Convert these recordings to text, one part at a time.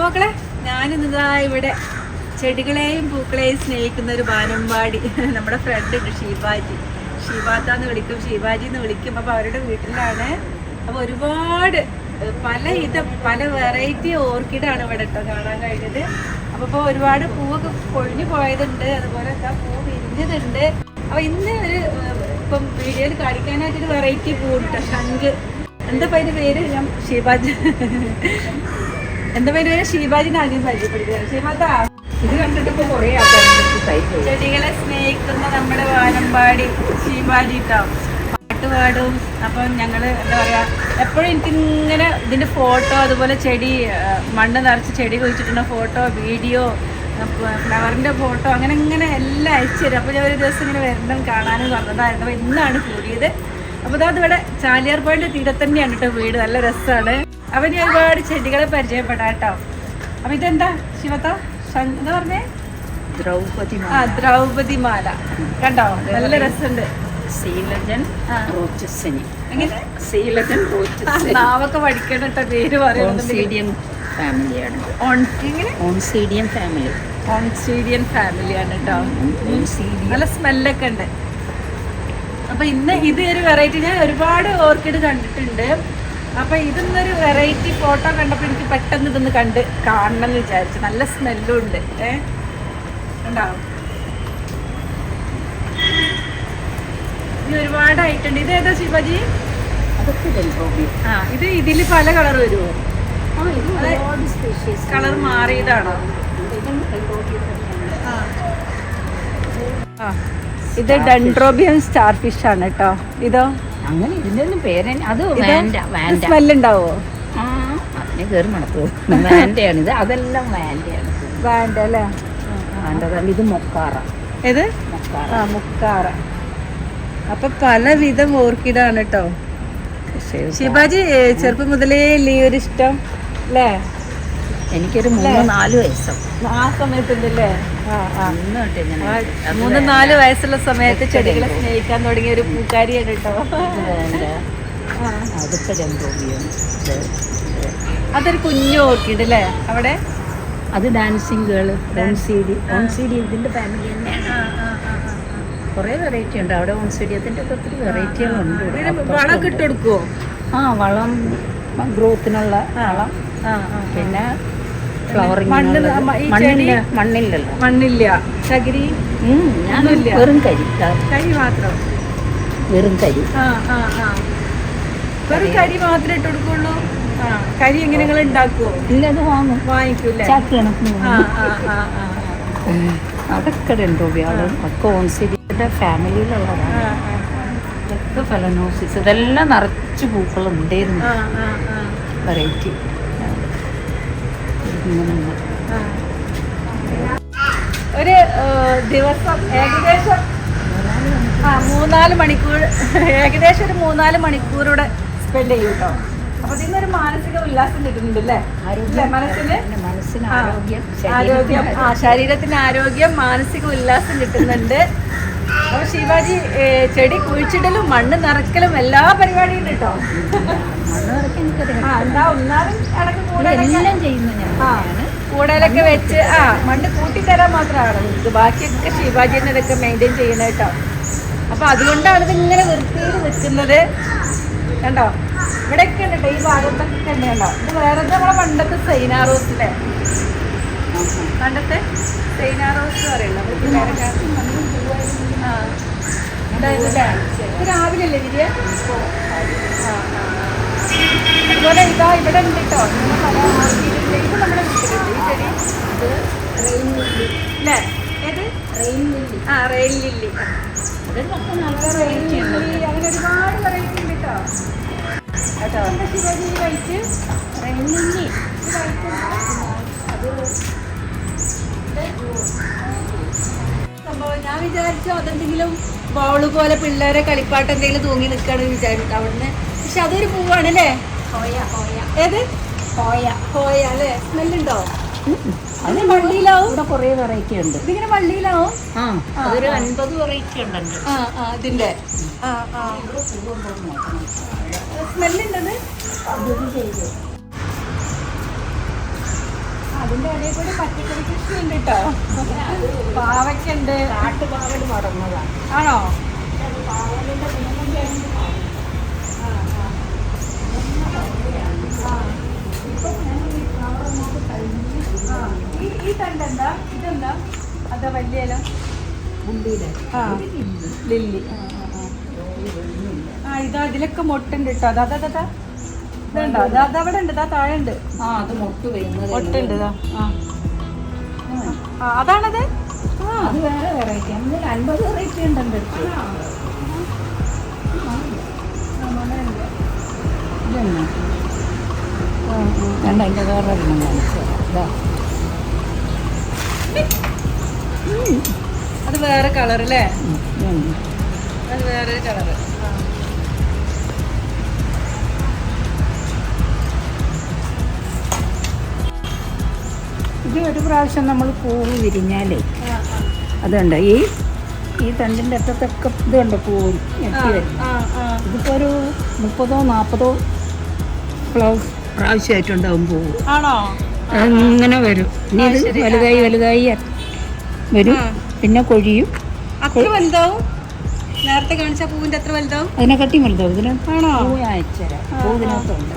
അപ്പൊ മക്കളെ ഞാനിതാ ഇവിടെ ചെടികളെയും പൂക്കളെയും സ്നേഹിക്കുന്ന ഒരു ബാനമ്പാടി. നമ്മുടെ ഫ്രണ്ട് ഉണ്ട് ഷീബാജി. ഷീബാത്ത എന്ന് വിളിക്കും. ഷീബാജി എന്ന് വിളിക്കും. അപ്പൊ അവരുടെ വീട്ടിലാണ്. അപ്പൊ ഒരുപാട് പല ഇത് പല വെറൈറ്റി ഓർക്കിഡാണ് ഇവിടെ കേട്ടോ കാണാൻ കഴിഞ്ഞത്. അപ്പൊ ഇപ്പൊ ഒരുപാട് പൂവൊക്കെ കൊഴിഞ്ഞു പോയതുണ്ട്. അതുപോലെ എന്താ പൂ വിരിഞ്ഞതുണ്ട്. അപ്പൊ ഇന്ന് ഒരു ഇപ്പം വീഡിയോയിൽ കാണിക്കാനായിട്ടൊരു വെറൈറ്റി പൂ ഉണ്ട് ശംഖ്. എന്താ പേര്? ഞാൻ ഷീബാജി. എന്താ പേര് ഷീബാജിനെ ആദ്യം പരിചയപ്പെടുത്തിയത് ഷീബാത്ത ഇത് കണ്ടിട്ട് ഇപ്പൊ കുറേ ആൾക്കാർ ചെടികളെ നമ്മുടെ വാനമ്പാടി ഷീബാജി ട്ടോ. പാട്ട് പാടും. അപ്പം ഞങ്ങൾ എന്താ പറയാ എപ്പോഴും എനിക്കിങ്ങനെ ഇതിന്റെ ഫോട്ടോ അതുപോലെ ചെടി മണ്ണ് നിറച്ച് ചെടി കുഴിച്ചിട്ടുള്ള ഫോട്ടോ വീഡിയോ ഫ്ലവറിന്റെ ഫോട്ടോ അങ്ങനെ ഇങ്ങനെ എല്ലാം അയച്ചു തരും. അപ്പോൾ ഞാൻ ഒരു ദിവസം ഇങ്ങനെ വരണം കാണാനും പറഞ്ഞതായിരുന്നു. അപ്പോൾ ഇന്നാണ് കൂടിയത്. അപ്പോൾ അതാ ഇവിടെ ചാലിയാർ പോയിന്റ് തീരത്ത് തന്നെയാണ് കേട്ടോ വീട്. നല്ല രസമാണ് ഞാൻ ഒരുപാട് ചെടികളെ പരിചയപ്പെടാം കേട്ടോ അപ്പോൾ ഇതെന്താ ശിവത്ത? എന്താ പറഞ്ഞേ? ദ്രൗപതി ആ ദ്രൗപതി മാല കണ്ടോ? നല്ല രസമുണ്ട്. നാവൊക്കെ പഠിക്കണം പേര് ഓൺസീഡിയൻ ഫാമിലിയാണ്. ഓൺസീഡിയൻ ഫാമിലി. ഓൺസ്റ്റീഡിയൻ ഫാമിലിയാണ് കേട്ടോ. ഓൺസീഡിയൻ. നല്ല സ്മെല്ലൊക്കെ ഉണ്ട്. അപ്പൊ ഇന്ന് ഇത് ഒരു വെറൈറ്റി ഞാൻ ഒരുപാട് ഓർക്കിഡ് കണ്ടിട്ടുണ്ട്. അപ്പൊ ഇതൊന്നൊരു വെറൈറ്റി ഫോട്ടോ കണ്ടപ്പോൾ എനിക്ക് പെട്ടെന്ന് ഇതൊന്ന് കണ്ട് കാണണം എന്ന് വിചാരിച്ചു. നല്ല സ്മെല്ലും ഉണ്ട്. ഏ? ഉണ്ടാവും ഇനി ഒരുപാടായിട്ടുണ്ട് ഇത് ഏതാ ശിവജി? ആ ഇത് ഇതിൽ പല കളർ വരുമോ ഇത് കളർ മാറിയതാണോ? ഇതും ആ. ഇത് ഡെൻഡ്രോബിയം സ്റ്റാർ ഫിഷ് ആണ് കേട്ടോ. ഇതോ? അങ്ങനെ ഇതിന്റെ ഒന്നും പേര് അത് വേണ്ട വാൻഡ വാൻഡ അതിനെ കയറി മണത്തു വേണ്ടയാണ് ഇത് അതെല്ലാം വാൻഡയാണ് വേണ്ട അല്ലേ വാൻഡ ഇത് മൊക്കാറ. ഏത്? മൊക്കാറ. ആ മുക്കാറ. അപ്പൊ പലവിധം ഓർക്കിഡാണ് കേട്ടോ ശിവാജി ചെറുപ്പം മുതലേ ഇല്ലേ ഒരു ഇഷ്ടം? അല്ലേ? എനിക്കൊരു മൂന്ന് നാല് വയസ്സാണ് ആ സമയത്തുണ്ടല്ലേ? മൂന്ന് നാല് വയസ്സുള്ള സമയത്ത് ചെടികളെ സ്നേഹിക്കാൻ തുടങ്ങിയ ഒരു പൂക്കാരിയാണ് കേട്ടോ. അടുത്ത ഇത്. അതൊരു കുഞ്ഞു ഓർക്കിഡ് അല്ലേ അവിടെ? അത് ഡാൻസിങ് ഗേൾ ഓൺസീഡി ഓൺസീഡി ഇതിന്റെ ഫാമിലി തന്നെയാണ്. കുറേ വെറൈറ്റി ഉണ്ട്. അവിടെ ഓൺസീഡിയത്തിന്റെ ഒക്കെ ഒത്തിരി വെറൈറ്റികളുണ്ട് വളം വളമൊക്കെ ഇട്ട് ആ വളം ഗ്രോത്തിനുള്ള വളം. പിന്നെ ഫ്ലവറിങ് മണ്ണ് മണ്ണില്ല മണ്ണില്ലല്ലോ. മണ്ണില്ല. ചകിരി? വെറും കരി. കരി മാത്രം. വെറും കരി. വെറും കരി. മാത്രമേ ഇട്ട് കൊടുക്കുള്ളൂ? കരി എങ്ങനെ നിങ്ങൾ ഉണ്ടാക്കുവോ? ഇല്ല അത് വാങ്ങും. വാങ്ങിക്കൂല്ലേ. അതൊക്കെ ഡെൻഡ്രോബിയാണ് ഒക്കെ ഓൺസീഡിയുടെ ഫാമിലിയിലുള്ളതാണ്. ഇതൊക്കെ ഫലനോസിസ്. ഇതെല്ലാം നിറച്ച് പൂക്കളുണ്ടായിരുന്നു. വെറൈറ്റി. ഒരു ദിവസം ഏകദേശം ആ മൂന്നാൽ മണിക്കൂർ ഏകദേശം ഒരു മൂന്നാൽ മണിക്കൂറൂടെ സ്പെൻഡ് ചെയ്യും കേട്ടോ അപ്പൊ ഇതിന്നൊരു മാനസിക ഉല്ലാസം കിട്ടുന്നുണ്ട് അല്ലേ മനസ്സിന്? മനസ്സിന്. ആരോഗ്യം ആരോഗ്യം ആ ശരീരത്തിന് ആരോഗ്യം മാനസിക ഉല്ലാസം കിട്ടുന്നുണ്ട്. അപ്പൊ ശിവാജി ചെടി കുഴിച്ചിടലും മണ്ണ് നിറക്കലും എല്ലാ പരിപാടിയും ഉണ്ട് കേട്ടോ എന്താ കണക്ക് ചെയ്യുന്നു ഞാൻ കൂടലൊക്കെ വെച്ച് ആ മണ്ണ് കൂട്ടിത്തരാൻ മാത്രമാണ്. ഇത് ബാക്കിയൊക്കെ ശിവാജി തന്നെ ഇതൊക്കെ മെയിന്റെയിൻ ചെയ്യണ കേട്ടോ അപ്പൊ അതുകൊണ്ടാണ് ഇത് ഇങ്ങനെ വൃത്തിയിൽ നിൽക്കുന്നത്. കണ്ടോ? ഇവിടെയൊക്കെ ഉണ്ട് കേട്ടോ ഈ ഭാഗത്തൊക്കെ ഉണ്ട് കണ്ടോ? ഇത് വേറെ നമ്മളെ പണ്ടത്തെ സൈനാ റോസിലെ പണ്ടത്തെ സൈനാ റോസ് പറയുന്നത് ആ ഇതാ ഇതില്ലേ? ഇത് രാവിലെ അല്ലേ വിരിയ അതുപോലെ ഇതാ ഇവിടെ ഉണ്ട് കേട്ടോ ഇങ്ങനെ പല ആർക്കിഡിന്റെ ഇത് നമ്മുടെ ഈ ചെടി ഇത് റെയിൻ ലില്ലി അല്ലേ ഏത് റെയിൻ ലില്ലി ആ റെയിൻ ലില്ലി നല്ല റെയിൻ ലില്ലി അങ്ങനെ ഒരുപാട് വെറൈറ്റി ഉണ്ട് കേട്ടോ കേട്ടോ എന്താ ശിവാജി ഈ വൈറ്റ് റെയിൻ ലില്ലി ഇത് വൈറ്റ് അത് സംഭവം. ഞാൻ വിചാരിച്ചു അതെന്തെങ്കിലും ബോൾ പോലെ പിള്ളേരെ കളിപ്പാട്ട് എന്തെങ്കിലും തൂങ്ങി നിൽക്കുകയാണെന്ന് വിചാരിച്ചു അവിടുന്ന്. പക്ഷെ അതൊരു പൂവാണ് അല്ലേ ഹോയ ഹോയ ഏത്? ഹോയ ഹോയ അല്ലേ? സ്മെല്ലുണ്ടോ? അതിന് വള്ളിയിലാവും? ഇവിടെ കുറേ വെറൈറ്റി ഉണ്ട്. ഇതിങ്ങനെ വള്ളിയിലാവും? അതൊരു അൻപത് വെറൈറ്റി ഉണ്ടല്ലോ ആ ആ ഇതിന്റെ ആ ആ. സ്മെല്ലുണ്ടത്? അതിന്റെ ഇടയിൽ കൂടി പച്ചക്കറി കൃഷി ഉണ്ട് കേട്ടോ പാവയ്ക്കുണ്ട്. കാട്ടുപാവൽ മറന്നതാണ് ആണോ. ഈ- തണ്ടെന്താ ഇതെന്താ? അതാ വലിയ ഇല? ലില്ലി. ആ ഇതാ ഇതിലൊക്കെ മൊട്ടുണ്ട് കേട്ടോ അതാ അതാ. അവിടെ ഉണ്ട് താഴെ ഉണ്ട്. അതാണത്? അൻപത് വെറൈറ്റി ഉണ്ട് എന്റെ അതിന്റെ വേറെ അത് വേറെ കളർ അല്ലേ? അത് വേറെ കളറ്. ഇത് ഒരു പ്രാവശ്യം നമ്മൾ പൂവ് വിരിഞ്ഞാലേ അതുണ്ട്. ഈ ഈ തണ്ടിന്റെ അറ്റത്തൊക്കെ ഇതുണ്ട് പൂവ് വരും ഇതിപ്പോൾ ഒരു മുപ്പതോ നാൽപ്പതോ ഫ്ലവർ പ്രാവശ്യമായിട്ടുണ്ടാവും പൂവ്. അങ്ങനെ വരും. ഇനി ഇത് വലുതായി വലുതായി വരും. പിന്നെ കൊഴിയും. അത്ര വലുതാവും? നേരത്തെ കാണിച്ച പൂവിന്റെ അത്ര വലുതാവും? അതിനെ കട്ടി വലുതാവും. ഇതിന് ആണോ? പൂ ഞാൻ അയച്ചുതരാം. പൂവിനകത്തുണ്ട്.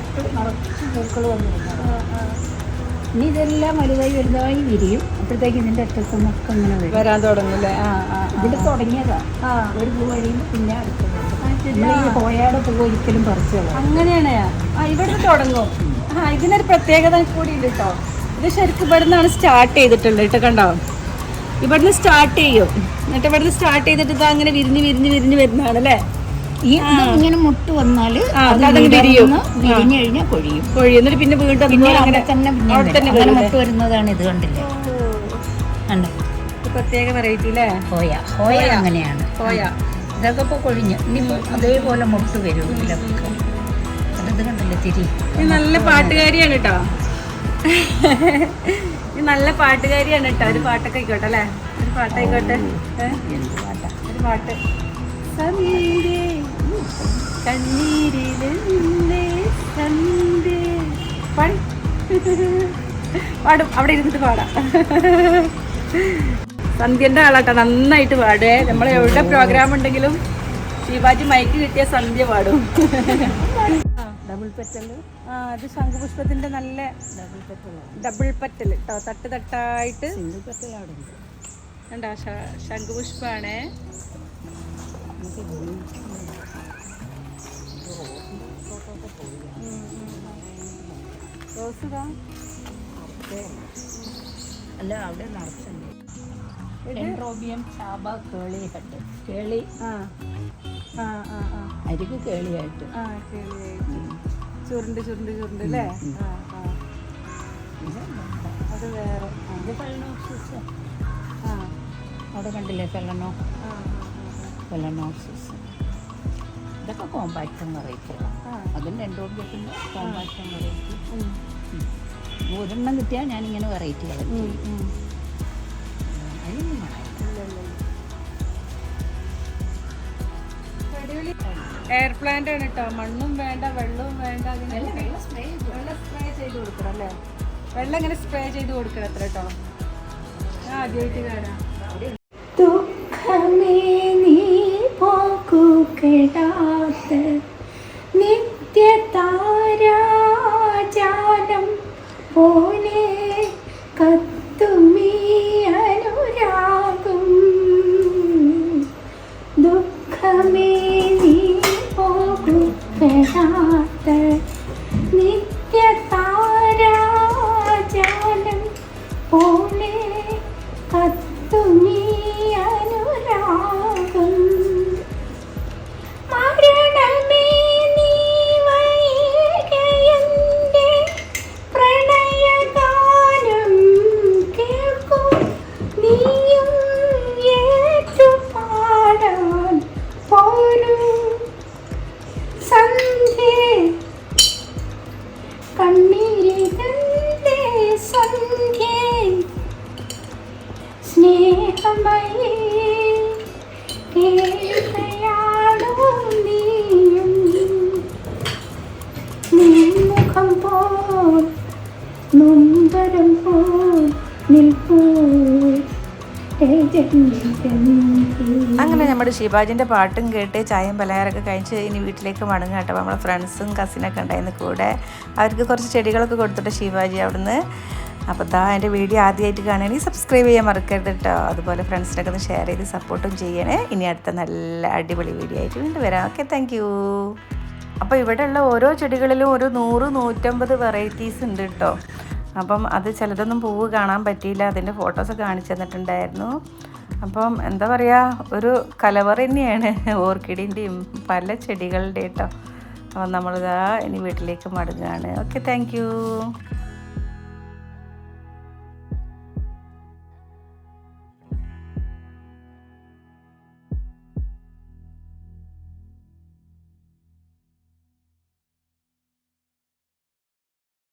മൊത്തം നിറച്ച് പൂക്കൾ വന്നിരുന്നത്. ഇനി ഇതെല്ലാം വലുതായി വലുതായി വിരിയും. അപ്പോഴത്തേക്ക് ഇതിന്റെ അറ്റത്തുനിന്നൊക്കെ ഇങ്ങനെ വരും. വരാൻ തുടങ്ങൂലേ ആ ആ ഇതിൽ തുടങ്ങിയതാ. ആ. ഒരു പൂ കഴിയുമ്പോൾ പിന്നെ അടുത്തത്. പോയാടെ പൂ ഒരിക്കലും പറിച്ചു അങ്ങനെയാണ്. ആ ഇവിടുന്ന് തുടങ്ങും. ആ ഇതിനൊരു പ്രത്യേകത കൂടി ഉണ്ട് കേട്ടോ ഇത് ശരിക്കും ഇവിടുന്നാണ് സ്റ്റാർട്ട് ചെയ്തിട്ടുള്ളത് കേട്ടോ കണ്ടോ? ഇവിടുന്ന് സ്റ്റാർട്ട് ചെയ്യും. എന്നിട്ട് ഇവിടുന്ന് സ്റ്റാർട്ട് ചെയ്തിട്ട് ഇത് അങ്ങനെ വിരിഞ്ഞ് വിരിഞ്ഞ് വിരിഞ്ഞ് വരുന്നതാണ് അല്ലേ ഈ ഇത് ഇങ്ങനെ മുട്ട് വന്നാൽ വിരിഞ്ഞു കഴിഞ്ഞാൽ കൊഴിയും. കൊഴിയും. എന്നിട്ട് പിന്നെ വീണ്ടും പിന്നെ അവിടെ അങ്ങനെ തന്നെ പിന്നെ അങ്ങനെ മുട്ട് വരുന്നതാണ് ഇത് കണ്ടില്ലേ? കണ്ടോ? പ്രത്യേക വെറൈറ്റി അല്ലേ ഹോയ. ഹോയ അങ്ങനെയാണ്. ഹോയ. ഇതൊക്കെ ഇപ്പോൾ കൊഴിഞ്ഞു. ഇനി അതേപോലെ മുട്ട് വരും ഇതിലൊക്കെ അത് കണ്ടില്ലേ? തിരി. നല്ല പാട്ടുകാരിയാണ് കേട്ടോ നല്ല പാട്ടുകാരിയാണ് കേട്ടോ ഒരു പാട്ടൊക്കെ ആയിക്കോട്ടെ അല്ലേ ഒരു പാട്ടായിക്കോട്ടെ. ഒരു പാട്ട്. സന്ധ്യേ പാടി. പാടും. അവിടെ ഇരുന്നിട്ട് പാടാം. സന്ധ്യന്റെ ആളാട്ടോ നന്നായിട്ട് പാടേ നമ്മൾ എവിടെ പ്രോഗ്രാം ഉണ്ടെങ്കിലും ശിവാജി മൈക്ക് കിട്ടിയ സന്ധ്യ പാടും. ഡബിൾ പെറ്റൽ ആ അത് ശംഖുപുഷ്പത്തിന്റെ നല്ല ഡബിൾ പെറ്റൽ ഡബിൾ പറ്റൽ കേട്ടോ തട്ട് തട്ടായിട്ട്. സിംഗിൾ കണ്ടോ ശ- ശംഖുപുഷ്പാണ്. അല്ല അവിടെ നിറച്ചുണ്ട്. ഡെൻഡ്രോബിയം ചാബ കേളി ഹട്ട് കേളി. ആ ആ ആ ആ. അരികു കേളിയായിട്ട്. ആ കേളിയായിട്ട്. ചുരുണ്ട് ചുരുണ്ട് ചുരുണ്ട് അല്ലേ? ആ ആ. അത് വേറെ. ആ. അവിടെ കണ്ടില്ലേ ഫെലനോ ആ. ഫെലനോക്സിസ് ഇതൊക്കെ കോമ്പാക്റ്റ് വെറൈറ്റികളാണ് അതും ഡെൻഡ്രോബിയത്തിന്റെ കോമ്പാക്റ്റ് വെറൈറ്റി. ഒരെണ്ണം കിട്ടിയാൽ ഞാനിങ്ങനെ വെറൈറ്റി കളക്ട് ചെയ്യും. അതിനൊന്നും. എയർ പ്ലാന്റ് ആണ് കേട്ടോ മണ്ണും വേണ്ട വെള്ളവും വേണ്ട അതിനെ വെള്ളം സ്പ്രേ ചെയ്ത് കൊടുക്കണം. അല്ലേ? വെള്ളം ഇങ്ങനെ സ്പ്രേ ചെയ്ത് കൊടുക്കണം അത്ര കേട്ടോ ഞാൻ ആദ്യമായിട്ട് കാണാം. പോലെ കത്തുമീ അനുരാഗം. ദുഃഖമേ നീ പോകുകിടാത്ത നിത്യതാരാജാലം പോലെ കേൾക്കയാണോ നീയും നിൻമുഖം പോ താമരം പോ നിൽപ്പൂ അങ്ങനെ നമ്മുടെ ശിവാജിന്റെ പാട്ടും കേട്ട് ചായയും പലഹാരമൊക്കെ കഴിച്ച് ഇനി വീട്ടിലേക്ക് മടങ്ങുക കേട്ടോ. നമ്മളെ ഫ്രണ്ട്സും കസിനൊക്കെ ഉണ്ടായിരുന്നു കൂടെ. അവർക്ക് കുറച്ച് ചെടികളൊക്കെ കൊടുത്തിട്ട് ശിവാജി അവിടുന്ന്. അപ്പോൾ ദാ എന്റെ വീഡിയോ ആദ്യമായിട്ട് കാണുകയാണെങ്കിൽ സബ്സ്ക്രൈബ് ചെയ്യാൻ മറക്കരുത് കേട്ടോ. അതുപോലെ ഫ്രണ്ട്സിനൊക്കെ ഒന്ന് ഷെയർ ചെയ്ത് സപ്പോർട്ടും ചെയ്യണേ. ഇനി അടുത്ത നല്ല അടിപൊളി വീഡിയോ ആയിട്ട് വീണ്ടും വരാം. ഓക്കെ താങ്ക് യു അപ്പോൾ ഇവിടെയുള്ള ഓരോ ചെടികളിലും ഒരു നൂറ് നൂറ്റമ്പത് വെറൈറ്റീസ് ഉണ്ട് കേട്ടോ അപ്പം അത് ചിലതൊന്നും പൂവ് കാണാൻ പറ്റിയില്ല. അതിന്റെ ഫോട്ടോസ് കാണിച്ചു തന്നിട്ടുണ്ടായിരുന്നു. അപ്പം എന്താ പറയുക ഒരു കലവറ തന്നെയാണ് ഓർക്കിഡിന്റെയും പല ചെടികളുടെ കേട്ടോ അപ്പം നമ്മളിതാ ഇനി വീട്ടിലേക്ക് മടങ്ങുകയാണ് ഓക്കെ താങ്ക്